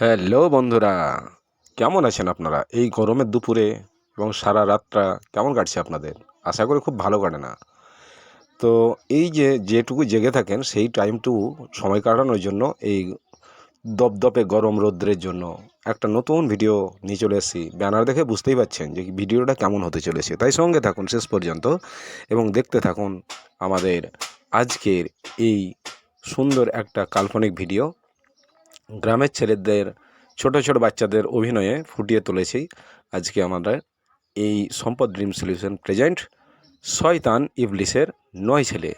Hello বন্ধুরা, কেমন আছেন আপনারা? এই গরমের দুপুরে এবং সারা রাতটা কেমন কাটছে আপনাদের? আশা করি খুব ভালো কাটে না। তো এই যে যেটুকু জেগে থাকেন, সেই টাইমটুকু সময় কাটানোর জন্য, এই দপদপে গরম রৌদ্রের জন্য একটা নতুন ভিডিও নিয়ে চলে এসেছি। ব্যানার দেখে বুঝতেই পারছেন যে ভিডিওটা কেমন হতে চলেছে। তাই সঙ্গে থাকুন শেষ পর্যন্ত এবং দেখতে থাকুন আমাদের আজকের এই সুন্দর একটা কাল্পনিক ভিডিও। গ্রামের ছেলেদের, ছোট ছোট বাচ্চাদের অভিনয়ে ফুটিয়ে তুলেছি আজকে আমাদের এই সম্পদ ড্রিম সলিউশন প্রেজেন্ট শয়তান ইবলিসের নয় ছেলে।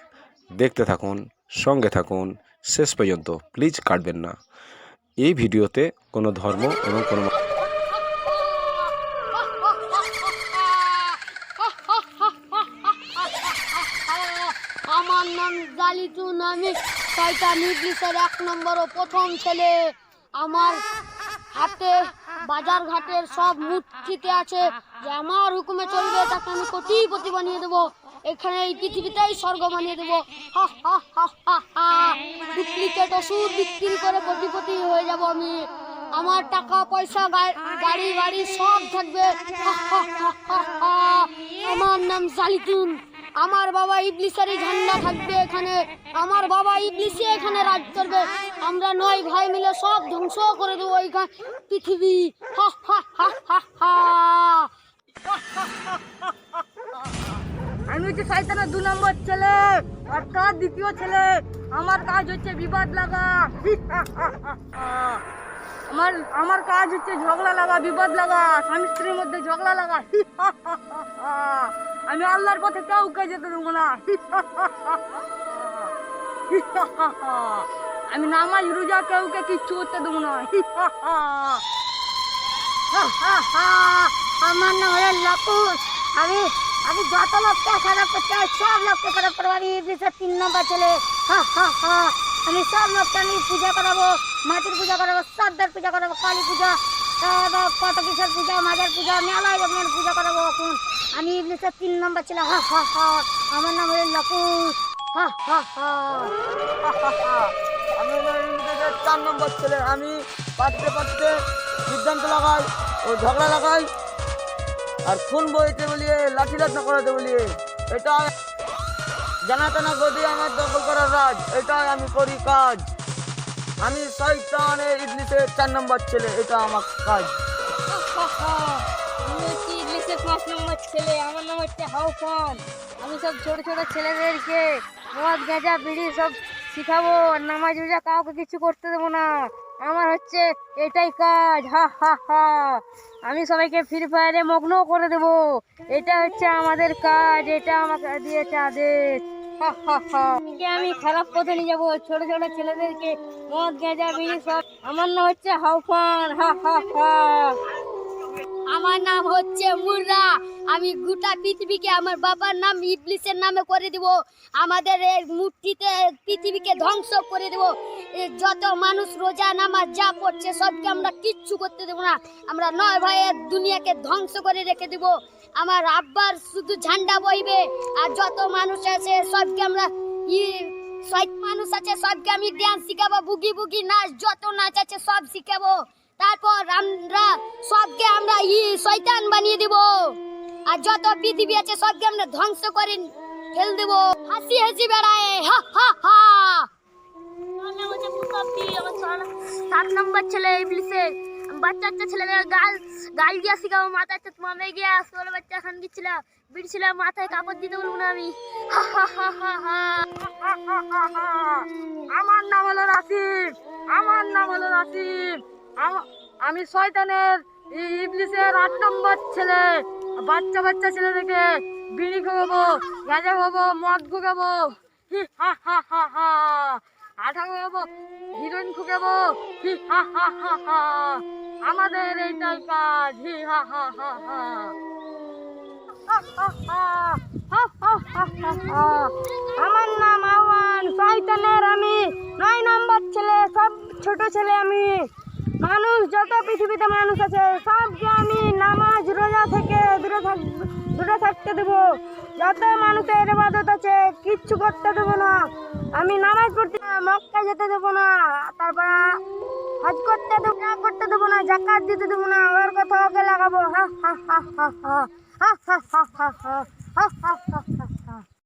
দেখতে থাকুন, সঙ্গে থাকুন, শেষ পর্যন্ত, প্লিজ কাটবেন না। এই ভিডিওতে কোনো ধর্ম এবং কোনো আমার নাম জালিটুন আমি শয়তান ইবলিসের এক নম্বর ও প্রথম ছেলে। আমার হাতে বাজার ঘাটের সব মুঠিতে আছে, যে আমার হুকুমে চলবে, তাকে আমি কোটিপতি বানিয়ে দেবো। এখানে এই পৃথিবীতেই স্বর্গ বানিয়ে দেবো। ডুপ্লিকেট ওষুধ বিক্রি করে কোটিপতি হয়ে যাব আমি। আমার টাকা, পয়সা, গাড়ি বাড়ি সব থাকবে। আমার নাম জালিতুন। আমার বাবা ইবলিসেরই ঝান্ডা থাকবে এখানে। আমার বাবা ইবলিসে এখানে রাজ করবে। আমরা নয় ভাই মিলে সব ধ্বংস করে দেবো এইখান পৃথিবী। হা হা আমি হচ্ছে শয়তানের দু নম্বর ছেলে অর্থাৎ দ্বিতীয় ছেলে। আমার কাজ হচ্ছে বিবাদ লাগা। আমার আমার কাজ হচ্ছে ঝগড়া লাগা, বিবাদ লাগা। স্বামী স্ত্রীর মধ্যে ঝগড়া লাগা। আমি আল্লাহর পথে কাউকে যেতে দেবো না। আমি নামাজ রোজা কেউকে কিচ্ছু করতে দেবো না। আমার নাম হলো লকুশ আমি আমি যত লোককে খারাপ করতে হয়, সব লোককে খারাপ করব। আমি ইবলিসের তিন নম্বর ছেলে। আমি সব লোককে আমি পূজা করাবো, মাটির পূজা করাবো, শ্রদ্ধার পূজা করাবো, কালী পূজা কত কিসের পূজা, মাজার পূজা, মেলায় রকমের পূজা করাবো এখন। আমি ইবলিসের তিন নম্বর ছেলে। হা হা হা। আমার নাম হলো লকুশ হা হা হা। আমি হলো ইংরেজের চার নম্বর ছেলে। আমি পাঠতে পাঠতে সিদ্ধান্ত লাগাই ও ঝগড়া লাগাই। আর খুন বইতে বলিয়ে লাঠি লাঠা করাতে বলিয়ে এটা জানা টানা গদি আমার দখল করার রাজ। এটাই আমি করি কাজ। আমি শয়তানের ইবলিসের চার নম্বর ছেলে। এটা আমার কাজ। আমি ছেলে, আমার নাম হচ্ছে হাউফান। আমি সব ছোট ছোট ছেলেদেরকে মদ, গাঁজা, বিড়ি সব শিখাবো নামাজ রোজা কাউকে কিছু করতে দেবো না। আমার হচ্ছে এটাই কাজ, হা হা হা। আমি সবাইকে ফ্রি ফায়ারে মগ্ন করে দেবো। এটা হচ্ছে আমাদের কাজ, এটা আমাকে দিয়েছে আদেশ। হা হা হা। আমি খারাপ পথে নিয়ে যাব, ছোট ছোট ছেলেদেরকে মদ, গেঁজা, বিড়ি সব। আমার নাম হচ্ছে হাউফান, হা হা হা। আমার নাম হচ্ছে মুর্রা। আমি গোটা পৃথিবীকে আমার বাবার নাম ইবলিসের নামে করে দিব। আমাদের এই মূর্তিতে পৃথিবীকে ধ্বংস করে দেব। যত মানুষ রোজা, নামাজ যা পড়ছে, সবকে আমরা কিচ্ছু করতে দেবো না। আমরা নয় ভাইয়ের দুনিয়াকে ধ্বংস করে রেখে দেব। আমার আব্বার শুধু ঝান্ডা বইবে। আর যত মানুষ আছে, সবকে আমরা ই, সব মানুষ আছে, সবকে আমি ড্যান্স শিখাবো, বুগি বুগি নাচ, যত নাচ আছে, সব শিখাবো। তারপর আমরা সবকে আমরা ই শয়তান বানিয়ে দিব। আর যত পৃথিবী আছে সবকে আমরা ধ্বংস করে ফেল দেব। হাসি হাসি বেড়ায় হা হা হা। সাত নম্বর ছেলে ইবলিসে। বাচ্চা বাচ্চা ছেলেদের গাল গাল দিয়া শিখাবো মাথায় তো মামে গিয়া ষোলো বাচ্চা খান দিচ্ছিল বিড়ছিল মাথায় কাপড় দিতে বলব না আমি। হা হা হা হা হা। আমার নাম হলো রাসিম আমার নাম হলো রাসিম আম- শয়তানের ইবলিসের আট নম্বর ছেলে বাচ্চা বাচ্চা ছেলে ছেলেদেরকে বিড়ি খাওয়াবো গাঁজা খাব মদ ঘুগাবো হি হা হা হা আঠা খাব হিরোইন খুকাবো হা আমাদের এইটাই কাজ হি হা হা হা হা আমার নাম আওয়ান শয়তানের আমি নয় নম্বর ছেলে সব ছোট ছেলে আমি মানুষ যত পৃথিবীতে মানুষ আছে সবকে আমি নামাজ রোজা থেকে দূরে থাক দূরে থাকতে দেবো যত মানুষের ইবাদত আছে কিচ্ছু করতে দেবো না আমি নামাজ পড়তে মক্কা যেতে দেবো না তারপর হজ করতে দেবো না করতে দেবো না জাকাত দিতে দেবো না ওর কথা ওকে লাগাবো হা হা হা হা হা হা হা হা হা হা হা হা